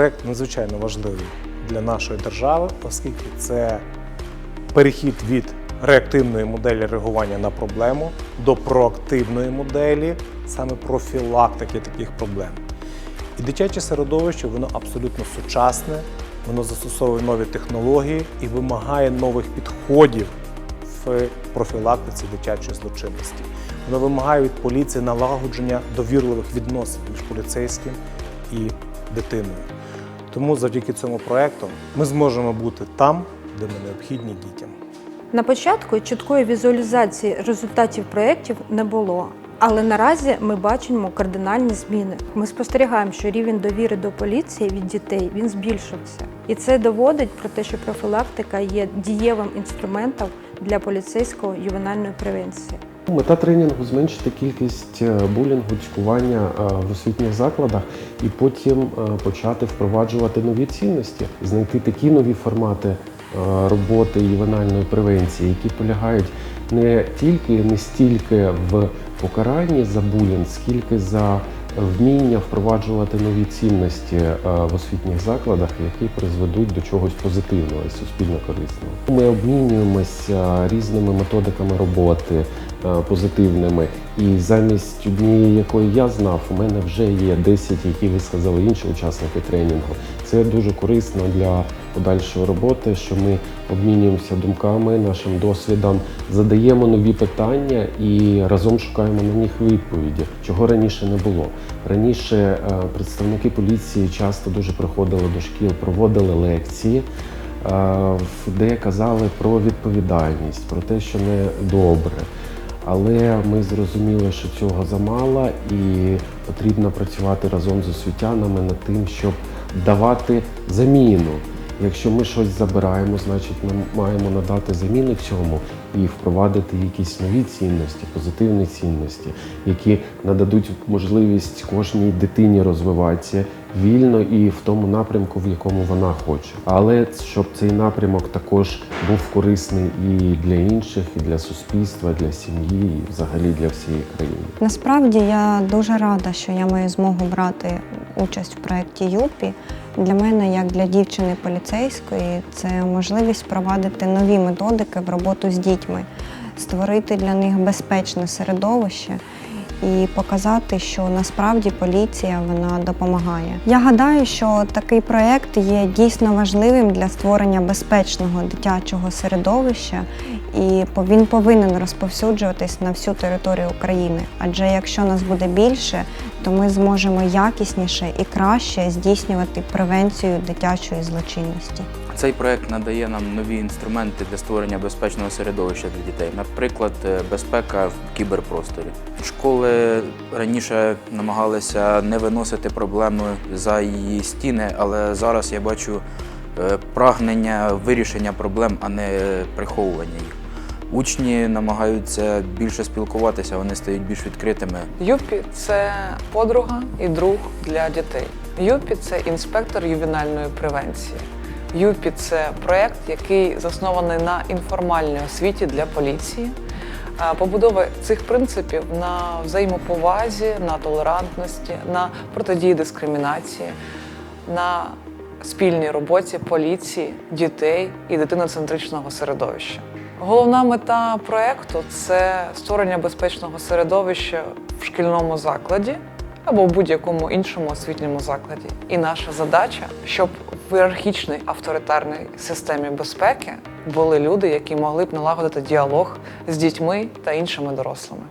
проект надзвичайно важливий для нашої держави, оскільки це перехід від реактивної моделі реагування на проблему до проактивної моделі саме профілактики таких проблем. І дитяче середовище воно абсолютно сучасне, воно застосовує нові технології і вимагає нових підходів в профілактиці дитячої злочинності. Воно вимагає від поліції налагодження довірливих відносин між поліцейським і дитиною. Тому завдяки цьому проекту ми зможемо бути там, де ми необхідні дітям. На початку чіткої візуалізації результатів проєктів не було. Але наразі ми бачимо кардинальні зміни. Ми спостерігаємо, що рівень довіри до поліції від дітей він збільшився, і це доводить про те, що профілактика є дієвим інструментом для поліцейського ювенальної превенції. Мета тренінгу зменшити кількість е, булінгу, цькування е, в освітніх закладах і потім е, почати впроваджувати нові цінності, знайти такі нові формати роботи ювенальної превенції, які полягають не тільки не стільки в покаранні за булінг, скільки за вміння впроваджувати нові цінності в освітніх закладах, які призведуть до чогось позитивного і суспільно корисного. Ми обмінюємося різними методиками роботи позитивними, і замість однієї, якої я знав, у мене вже є 10, які висказали інші учасники тренінгу. Це дуже корисно для подальшої роботи, що ми обмінюємося думками, нашим досвідом, задаємо нові питання і разом шукаємо на них відповіді, чого раніше не було. Раніше е, представники поліції часто дуже приходили до шкіл, проводили лекції, е, де казали про відповідальність, про те, що не добре. Але ми зрозуміли, що цього замало, і потрібно працювати разом з освітянами над тим, щоб давати заміну. Якщо ми щось забираємо, значить ми маємо надати заміну цьому і впровадити якісь нові цінності, позитивні цінності, які нададуть можливість кожній дитині розвиватися вільно і в тому напрямку, в якому вона хоче. Але щоб цей напрямок також був корисний і для інших, і для суспільства, для сім'ї, і взагалі для всієї країни. Насправді я дуже рада, що я маю змогу брати участь в проєкті ЮПІ. Для мене, як для дівчини поліцейської, це можливість впровадити нові методики в роботу з дітьми, створити для них безпечне середовище і показати, що насправді поліція вона допомагає. Я гадаю, що такий проєкт є дійсно важливим для створення безпечного дитячого середовища, і він повинен розповсюджуватись на всю територію України. Адже якщо нас буде більше, то ми зможемо якісніше і краще здійснювати превенцію дитячої злочинності. Цей проект надає нам нові інструменти для створення безпечного середовища для дітей. Наприклад, е, безпека в кіберпросторі. Школи раніше намагалися не виносити проблеми за її стіни, але зараз я бачу е, прагнення вирішення проблем, а не приховування їх. Учні намагаються більше спілкуватися, вони стають більш відкритими. Юпі це подруга і друг для дітей. Юпі це інспектор ювенальної превенції. Юпі це проєкт, який заснований на інформальній освіті для поліції. Побудова цих принципів на взаємоповазі, на толерантності, на протидії дискримінації, на спільній роботі поліції, дітей і дитиноцентричного середовища. Головна мета проекту це створення безпечного середовища в шкільному закладі або в будь-якому іншому освітньому закладі. І наша задача, щоб в ієрархічній авторитарній системі безпеки були люди, які могли б налагодити діалог з дітьми та іншими дорослими.